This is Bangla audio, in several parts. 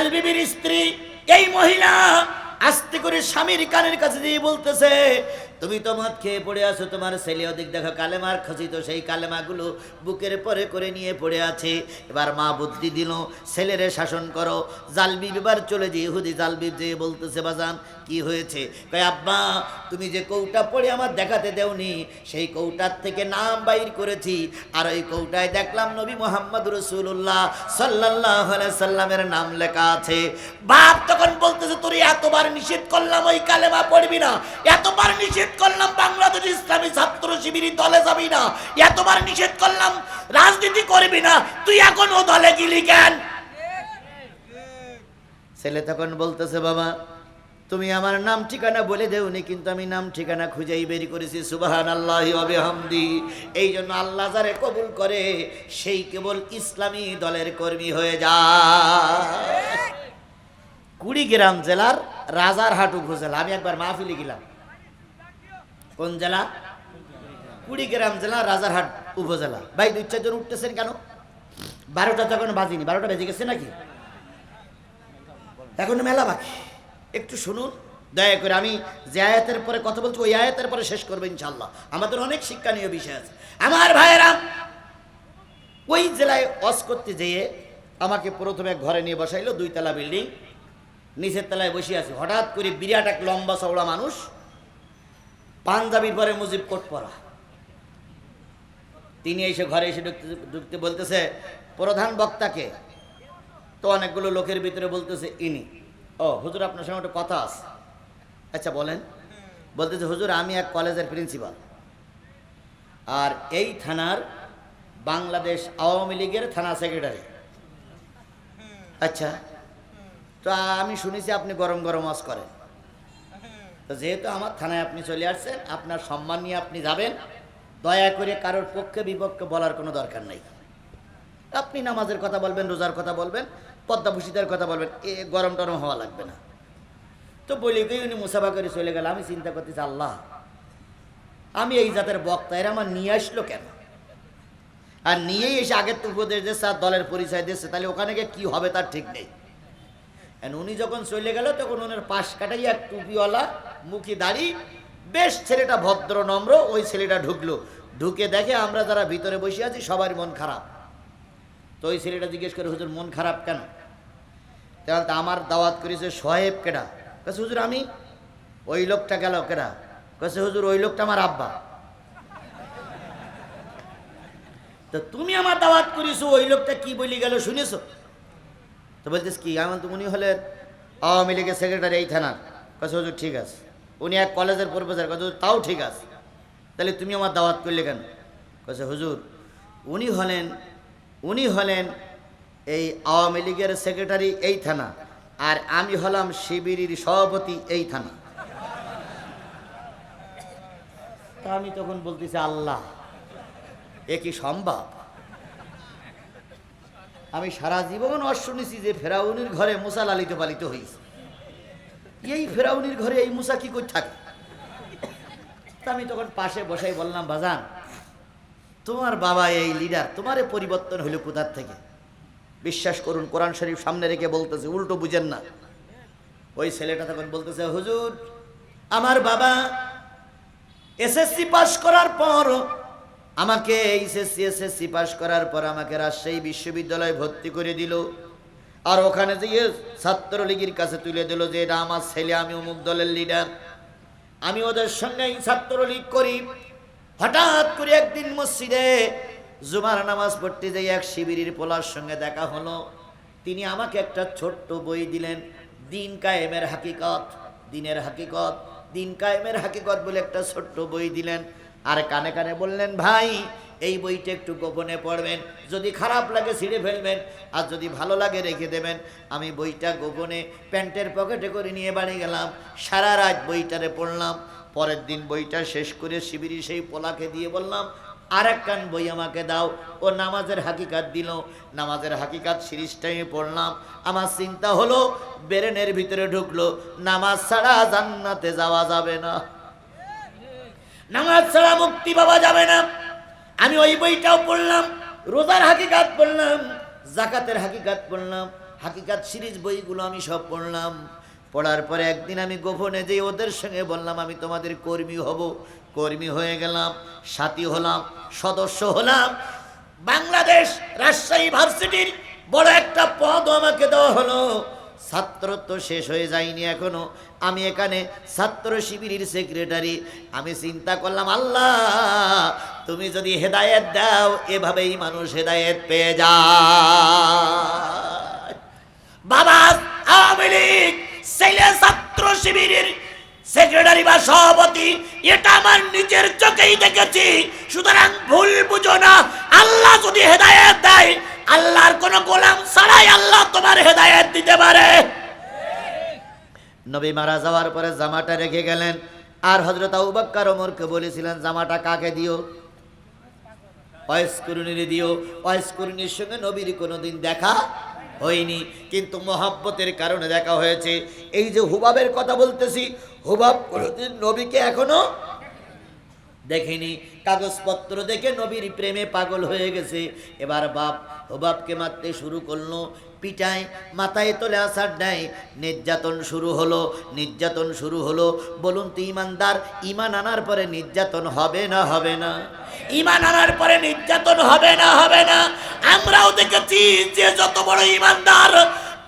জাল বিবির স্ত্রী এই মহিলা আস্তে করে স্বামীর কানের কাছে দিয়ে বলতেছে তুমি তো মদ খেয়ে পড়ে আছো, তোমার ছেলে ওদিক দেখো, কালেমার খচিত সেই কালেমাগুলো বুকের পরে করে নিয়ে পড়ে আছে। এবার মা বুদ্ধি দিল, ছেলেরে শাসন করো। জালবিব এবার চলে যে ইহুদি জালবিব যে বলতেছে, বাজান, কি হয়েছে? কয়, আব্বা, তুমি যে কৌটা পড়ে আমার দেখাতে দেওনি, সেই কৌটার থেকে নাম বাইর করেছি। আর ওই কৌটায় দেখলাম নবী মোহাম্মদ রসুল্লাহ সাল্লাহ সাল্লামের নাম লেখা আছে। বাপ তখন বলতেছে, তোর এতবার নিষেধ করলাম, ওই কালেমা পড়বি না। এতবার নিষেধ করলাম, বাংলাদেশ ইসলামী ছাত্র শিবির দলে যাবি না। এতবার নিষেধ করলাম, রাজনীতি করবি না, তুই এখন ও দলে গিলি কেন? ছেলে তখন বলতেছে, বাবা, তুমি আমার নাম ঠিকানা বলে দেওনি, কিন্তু আমি নাম ঠিকানা খুঁজেই বের করেছি সুবাহান আল্লাহ হামদি এই জন্য আল্লাহ যারে কবুল করে, সেই কেবল ইসলামী দলের কর্মী হয়ে যায় কুড়িগ্রাম জেলার রাজার রাজারহাট উপজেলা, আমি একবার মাহফিলে গেলাম। কোন জেলা? কুড়িগ্রাম জেলা, রাজারহাট উপজেলা। ভাই, দুই চারজন উঠতেছেন কেন? বারোটা তখন বাজিনি, বারোটা বেজে গেছে নাকি? এখন মেলা বাকি। একটু শুনুন, দয়া করে আমি যে আয়াতের পরে কথা বলছি, ওই আয়াতের পরে শেষ করব ইনশাল্লাহ আমাদের অনেক শিক্ষণীয় বিষয় আছে। আমার ভাইয়েরা, ওই জেলায় অস করতে যেয়ে আমাকে প্রথমে ঘরে নিয়ে বসাইলো, দুইতলা বিল্ডিং, নিচের তলায় বসে আছি। হঠাৎ করে বিরাট এক লম্বা চওড়া মানুষ পাঞ্জাবির পরে মুজিব কোট পরা। তিনি এসে ঘরে এসে ঢুকতে ঢুকতে বলতেছে, প্রধান বক্তাকে? তো অনেকগুলো লোকের ভিতরে বলতেছে, ইনি। ও, হুজুর আপনার সঙ্গে একটা কথা আছে। আচ্ছা বলেন। বলতেছে, হুজুর, আমি এক কলেজের প্রিন্সিপাল। আর এই থানার বাংলাদেশ আওয়ামী লীগের থানা সেক্রেটারি। আচ্ছা তো আমি শুনেছি আপনি গরম গরম আজ করেন। তো যেহেতু আমার থানায় আপনি চলে আসছেন, আপনার সম্মান নিয়ে আপনি যাবেন, দয়া করে কারোর পক্ষে বিপক্ষে বলার কোনো দরকার নাই। আপনি নামাজের কথা বলবেন, রোজার কথা বলবেন, পদ্মাভূষিতার কথা বলবেন, এ গরম টরম হওয়া লাগবে না। তো বলি গিয়ে উনি মুসাফা করে চলে গেল, আমি চিন্তা করতেছি, আল্লাহ, আমি এই জাতের বক্তা, এরা আমার নিয়ে আসলো কেন? আর নিয়েই এসে আগের তো উপদেশ দিচ্ছে আর দলের পরিচয় দিচ্ছে তাহলে ওখানে গিয়ে কী হবে তার ঠিক নেই। উনি যখন চলে গেল, তখন ওনার পাশ কাটাই এক টুপিওয়ালা মুখি দাড়ি, বেশ ছেলেটা ভদ্র, নম্র, ওই ছেলেটা ঢুকলো। ঢুকে দেখে আমরা যারা ভিতরে বসে আছি সবার মন খারাপ। তো ওই ছেলেটা জিজ্ঞেস করে, হুজুর, মন খারাপ কেন? তাহলে তো আমার দাওয়াত করেছে সোহেব কেডা? কাছে হুজুর, আমি ওই লোকটা গেল কেডা? কাছে হুজুর, ওই লোকটা আমার আব্বা। তো তুমি আমার দাওয়াত করেছ, ওই লোকটা কি বলি গেল শুনেছো? তো বলছিস কি, এমন তো উনি হলেন আওয়ামী লীগের সেক্রেটারি এই থানার। কাছে হুজুর, ঠিক আছে। উনি এক কলেজের প্রফেসর হুজুর, তাও ঠিক আছে। তাহলে তুমি আমার দাওয়াত করলে কেন? কাছে হুজুর, উনি হলেন উনি হলেন এই আওয়ামী লীগের সেক্রেটারি এই থানা, আর আমি হলাম শিবিরের সভাপতি এই থানা। তা আমি তখন বলতেছি, আল্লাহ, এ কি সম্ভব? আমি সারা জীবন অশ শুনেছি যে ফেরাউনির ঘরে মুসা লালিত পালিত হয়েছে এই ফেরাউনির ঘরে এই মুসা কি করে থাকে? আমি তখন পাশে বসাই বললাম, বাজান, তোমার বাবা এই লিডার তোমারে পরিবর্তন হইল কোথার থেকে? বিশ্বাস করুন, কোরআন শরীফ সামনে রেখে বলতেছে, উল্টো বুঝেন না। ওই ছেলেটা তখন বলতেছে, হুজুর, আমার বাবা এসএসসি পাশ করার পর, আমাকে এইচএসসি এসএসসি পাশ করার পর আমাকে রাজশাহী বিশ্ববিদ্যালয়ে ভর্তি করে দিল। আর ওখানে যেয়ে ছাত্রলীগের কাছে তুলে দিল যে এটা আমার ছেলে আমি অমুক দলের লিডার আমি ওদের সঙ্গে ছাত্রলীগ করি। হঠাৎ করে একদিন মসজিদে জুমার নামাজ পড়তে যাই এক শিবিরের পোলার সঙ্গে দেখা হলো। তিনি আমাকে একটা ছোট্ট বই দিলেন, দিন কায়েমের হাকিকত, দিনের হাকিকত, দিন কায়েমের হাকিকত বলে একটা ছোট্ট বই দিলেন। আর কানে কানে বললেন, ভাই এই বইটা একটু গোপনে পড়বেন, যদি খারাপ লাগে ছিঁড়ে ফেলবেন, আর যদি ভালো লাগে রেখে দেবেন। আমি বইটা গোপনে প্যান্টের পকেটে করে নিয়ে বাড়ি গেলাম, সারা রাত বইটারে পড়লাম, পরের দিন বইটা শেষ করে শিবিরি সেই পোলাকে দিয়ে বললাম আর একখান বই আমাকে দাও। ও নামাজের হাকিকাত দিল। নামাজের হাকিকাত সিরিজটাই পড়লাম। আমার চিন্তা হলো, বেরেনের ভিতরে ঢুকলো, নামাজ ছাড়া জান্নাতে যাওয়া যাবে না। নামাজ ছাড়া মুক্তি পাওয়া যাবে না। আমি ওই বইটাও পড়লাম, রোজার হাকিকাত পড়লাম জাকাতের হাকিকাত পড়লাম হাকিকাত সিরিজ বইগুলো আমি সব পড়লাম। পড়ার পরে একদিন আমি গোপনে যে ওদের সঙ্গে বললাম, আমি তোমাদের কর্মী হব, কর্মী হয়ে গেলাম, সাথী হলাম, সদস্য হলাম। বাংলাদেশ রাজশাহী ভার্সিটির বড় একটা পদ আমাকে দেওয়া হলো। ছাত্র তো শেষ হয়ে যায়নি এখনও। আমি এখানে ছাত্র শিবিরের সেক্রেটারি আমি চিন্তা করলাম, আল্লাহ, তুমি যদি হেদায়েত দাও, এভাবেই মানুষ হেদায়েত পেয়ে যায়। বাবা, আওয়ামী লীগ, ছেলে ছাত্র শিবিরের সেক্রেটারি বা সভাপতি, এটা আমার নিজের চোখেই দেখেছি। সুতরাং ভুল বুঝো না, আল্লাহ যদি হেদায়েত দেয় আল্লাহর কোন গোলাম ছাড়াই আল্লাহ তোমার হেদায়েত দিতে পারে। নবী মারা যাওয়ার পরে জামাটা রেখে গেলেন। আর হজরত আউবাক্কার ওমরকে বলেছিলেন, জামাটা কাকে দিও? অয়স্করুণীর দিও। অয়স্করুণীর সঙ্গে নবীর কোনোদিন দেখা হয়নি, কিন্তু মহাব্বতের কারণে দেখা হয়েছে। এই যে হুবাবের কথা বলতেছি, হুবাব কোনোদিন নবীকে এখনও দেখেনি, কাগজপত্র দেখে নবীর প্রেমে পাগল হয়ে গেছে। এবার বাপ হুবাবকে মারতে শুরু করল, পিটায়, মাথায় তোলে আসার নেয় নির্যাতন শুরু হলো, নির্যাতন শুরু হলো। বলুন তো ইমানদার, ইমান আনার পরে নির্যাতন হবে না হবে না? ইমান আনার পরে নির্যাতন হবে না হবে না? আমরাও দেখেছি যে যত বড় ইমানদার,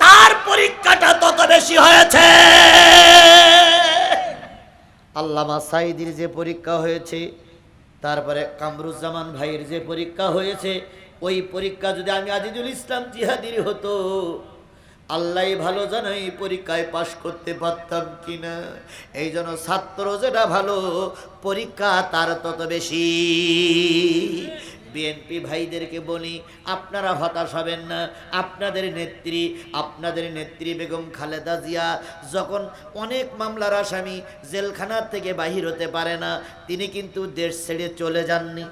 তার পরীক্ষাটা তত বেশি হয়েছে। আল্লামা সাইদির যে পরীক্ষা হয়েছে, তারপরে কামরুজ্জামান ভাইয়ের যে পরীক্ষা হয়েছে, ওই পরীক্ষা যদি আমি আজিজুল ইসলাম জিহাদির হতো, আল্লাহ ভালো জানো এই পরীক্ষায় পাশ করতে পারতাম কিনা? এই জন্য ছাত্র যেটা ভালো, পরীক্ষা তার তত বেশি। বিএনপি ভাইদেরকে বলি, আপনারা হতাশ হবেন না। আপনাদের নেত্রী আপনাদের নেত্রী বেগম খালেদা জিয়া, যখন অনেক মামলার আসামি জেলখানার থেকে বাহির হতে পারে না, তিনি কিন্তু দেশ ছেড়ে চলে যাননি।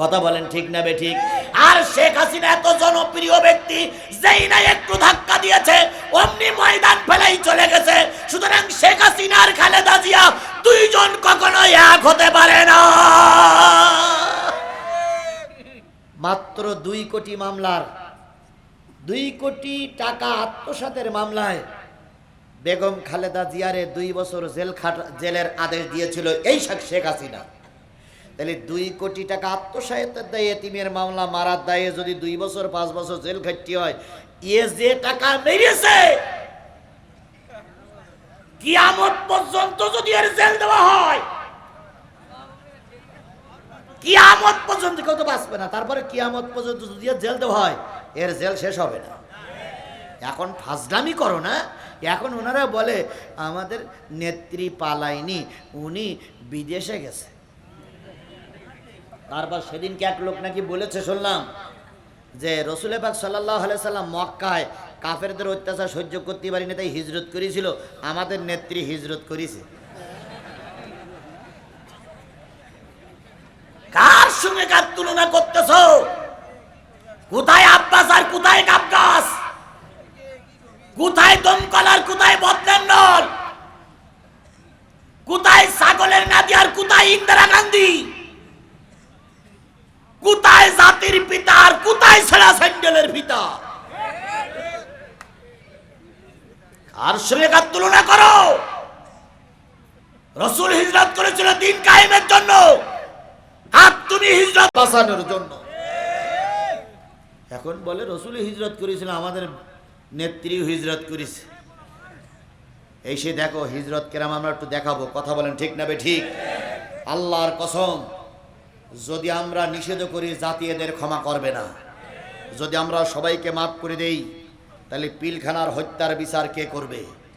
কথা বলেন ঠিক না বে ঠিক? আর শেখ হাসিনা এত জনপ্রিয় ব্যক্তি, যেই না একটু ধাক্কা দিয়েছে, অমনি ময়দান ফেলাই চলে গেছে। সুতরাং শেখ হাসিনা আর খালেদা জিয়া দুইজন কখনো এক হতে দুই কোটি মামলার, দুই কোটি টাকা আত্মসাতের মামলায় বেগম খালেদা জিয়ারে দুই বছর জেল খাট, জেলের আদেশ দিয়েছিল এই শেখ শেখ হাসিনা। তাহলে দুই কোটি টাকা আত্মসায়তের দায়ে এতিমের মামলা মারার দায়ে যদি দুই বছর, পাঁচ বছর জেল খাটতে হয়, এ যে টাকা মেরেছে, কিয়ামত পর্যন্ত যদি এর জেল দেওয়া হয় কিয়ামত পর্যন্ত কেউ তো বাঁচবে না। তারপরে কিয়ামত পর্যন্ত যদি জেল দেওয়া হয়, এর জেল শেষ হবে না। এখন ফাজলামি করো না। এখন ওনারা বলে, আমাদের নেত্রী পালায়নি, উনি বিদেশে গেছে। তারপর সেদিনকে এক লোক নাকি বলেছে, শুনলাম যে রসুল পাক সাল্লাহ সাল্লাম মক্কায় কাফেরদের অত্যাচার সহ্য করতে পারিনি, তাই হিজরত করেছিল। আমাদের নেত্রী হিজরত করেছে কার সঙ্গে কার তুলনা করতেছ? কোথায় আব্বাস আর কোথায় কাবগাস কোথায় দমকল আর কোথায় বদলেন্ডল কোথায় ছাগলের নাদি আর কোথায় ইন্দিরা গান্ধী? কোথায় জাতির পিতা আর কোথায় ছেঁড়া স্যান্ডেলের পিতা? আর সঙ্গে কার তুলনা করো? রসুল হিজরত করেছিল দিন কায়েমের জন্য। এখন বলে রসুল হিজরত করেছিল, আমাদের নেত্রী হিজরত করেছে। এই সে দেখো, হিজরত কেরাম আমরা একটু দেখাবো, কথা বলেন ঠিক না বে ঠিক? আল্লাহর কসম, যদি আমরা নিষেধ করি জাতি এদের ক্ষমা করবে না। যদি আমরা সবাইকে মাফ করে দেই, তাহলে পিলখানার হত্যার বিচার কে করবে?